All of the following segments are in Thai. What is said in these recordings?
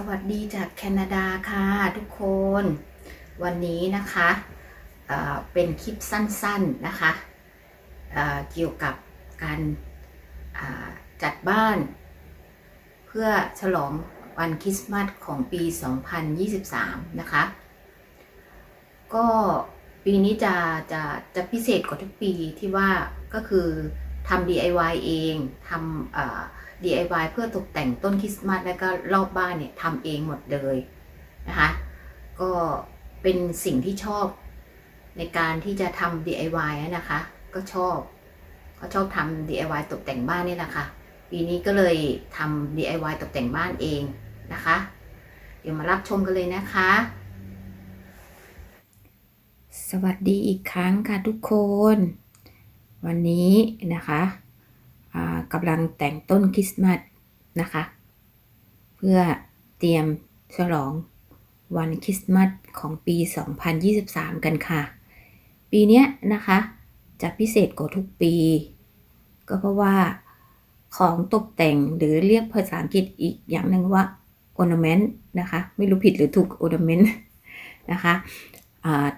สวัสดีจากแคนาดาค่ะ ทุกคน วันนี้นะคะเเป็นคลิปสั้นๆนะคะเเกี่ยวกับการาจัดบ้าน เพื่อฉลองวันคริสต์มาสของปี 2023 นะคะ ก็ปีนี้จะจะจะพิเศษกว่าทุกปีที่ว่าก็คือทำ DIY เองทำ DIY เพื่อตกแต่งต้นคริสต์มาสและก็รอบบ้านเนี่ยทำเองหมดเลยนะคะก็เป็นสิ่งที่ชอบในการที่จะทำ DIY อะนะคะ ก็ชอบ ก็ชอบทำ DIY ตกแต่งบ้านนี่แหละค่ะปีนี้ก็เลยทำ DIY ตกแต่งบ้านเองนะคะ เดี๋ยวมารับชมกันเลยนะคะ สวัสดีอีกครั้งค่ะทุกคน วันนี้นะคะ กำลังแต่งต้นคริสต์มาสนะคะ เพื่อเตรียมฉลองวันคริสต์มาสของปี 2023 กันค่ะ ปีนี้นะคะ จะพิเศษกว่าทุกปี ก็เพราะว่าของตกแต่งหรือเรียกภาษาอังกฤษอีกอย่างหนึ่งว่า ornament นะคะ ไม่รู้ผิดหรือถูก ornament นะคะ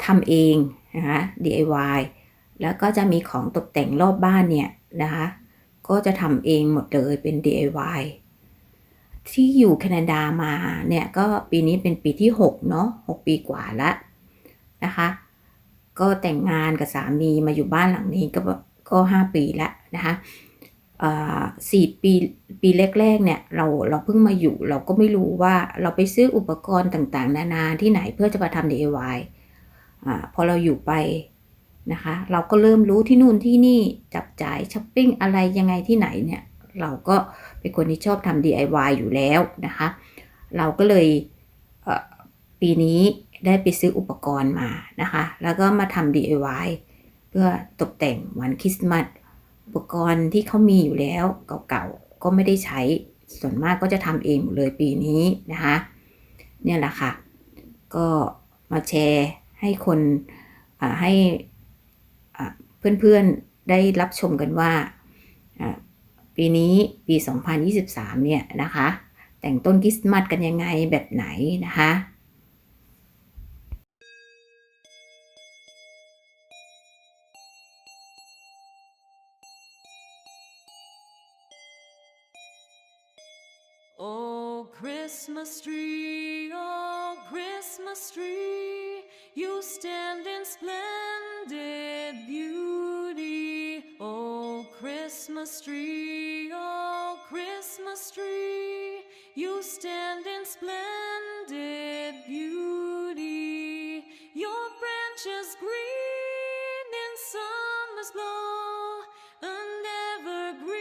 ทำเองนะคะ DIY แล้วก็จะมีของตกแต่งรอบบ้านเนี่ยนะคะ ก็จะทำเองหมดเลยเป็น DIY ที่อยู่แคนาดามาเนี่ยก็ปีนี้เป็นปีที่ 6 เนาะ6ปีกว่าล้วนะคะ ก็แต่งงานกับสามีมาอยู่บ้านหลังนี้ก็ก็5ปีล้วนะคะอ่าสี่ปีปีแรกๆเนี่ยเราเราเพิ่งมาอยู่เราก็ไม่รู้ว่าเราไปซื้ออุปกรณ์ต่างๆ นานาที่ไหนเพื่อจะมาทำ DIY อ่าพอเราอยู่ไป นะคะ เราก็เริ่มรู้ที่นู่นที่นี่จับจ่ายช้อปปิ้งอะไรยังไงที่ไหนเนี่ย เราก็เป็นคนที่ชอบทำ DIY อยู่แล้วนะคะ เราก็เลยเปีนี้ได้ไปซื้ออุปกรณ์มานะคะ แล้วก็มาทำ DIY เพื่อตกแต่งวันคริสต์มาสอุปกรณ์ที่เขามีอยู่แล้วเก่าๆ ก็ไม่ได้ใช้ส่วนมากก็จะทำเองเลยปีนี้นะคะ เนี่ยแหละค่ะ ก็มาแชร์ให้คนให้ เพื่อนๆได้รับชมกันว่าปีนี้ปี 2023 เนี่ยนะคะ แต่งต้นคริสต์มาสกันยังไงแบบไหนนะคะ Oh, Christmas tree, oh, Christmas tree, you stand in splendid Christmas tree, oh, Christmas tree, you stand in splendid beauty. Your branches green in summer's glow, and evergreen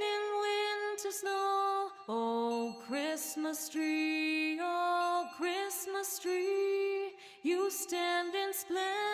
in winter snow. Oh, Christmas tree, oh, Christmas tree, you stand in splendid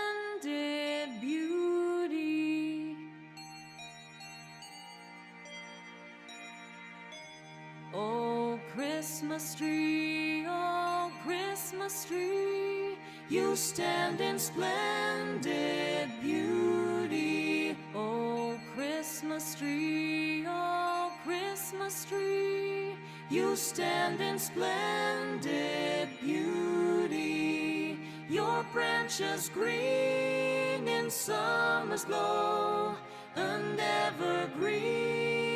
Oh, Christmas tree, oh, Christmas tree, you stand in splendid beauty. Oh, Christmas tree, oh, Christmas tree, you stand in splendid beauty. Your branches green in summer's glow, and evergreen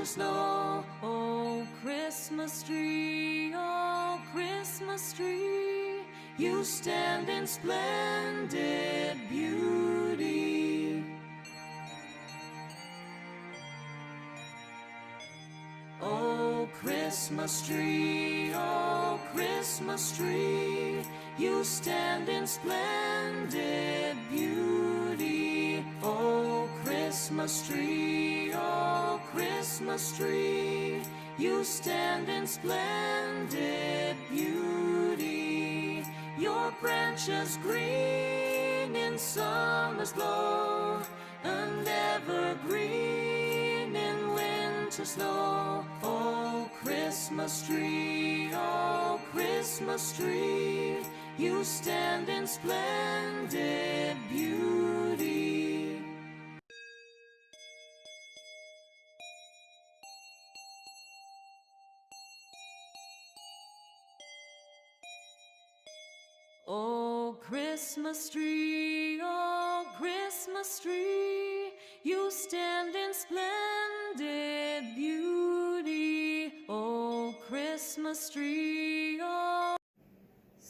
winter snow. Oh, Christmas tree, oh, Christmas tree, you stand in splendid beauty. Oh, Christmas tree, oh, Christmas tree, you stand in splendid beauty. Oh, Christmas tree, oh, Christmas tree, you stand in splendid beauty. Your branches green in summer's glow, and evergreen in winter snow. Oh, Christmas tree, oh, Christmas tree, you stand in splendid beauty. Christmas tree, oh Christmas tree, you stand in splendid beauty, oh Christmas tree, oh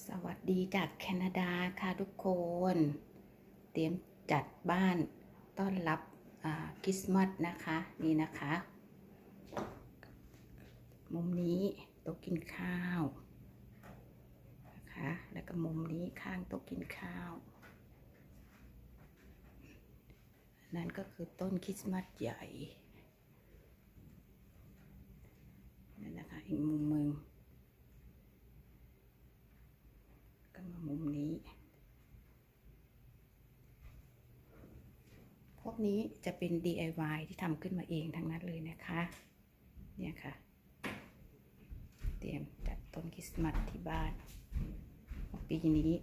สวัสดีจากแคนาดาค่ะทุกคน เตรียมจัดบ้านต้อนรับคริสต์มาสนะคะ นี่นะคะ มุมนี้โต๊ะกินข้าว แล้วก็มุมนี้ข้างโต๊ะกินข้าว นั่นก็คือต้นคริสต์มาสใหญ่นั่นนะคะอีกมุมมึงก็มามุมนี้ พวกนี้จะเป็น DIY ที่ทำขึ้นมาเองทั้งนั้นเลยนะคะ เนี่ยค่ะ เตรียมจัดต้นคริสต์มาสที่บ้าน 比基尼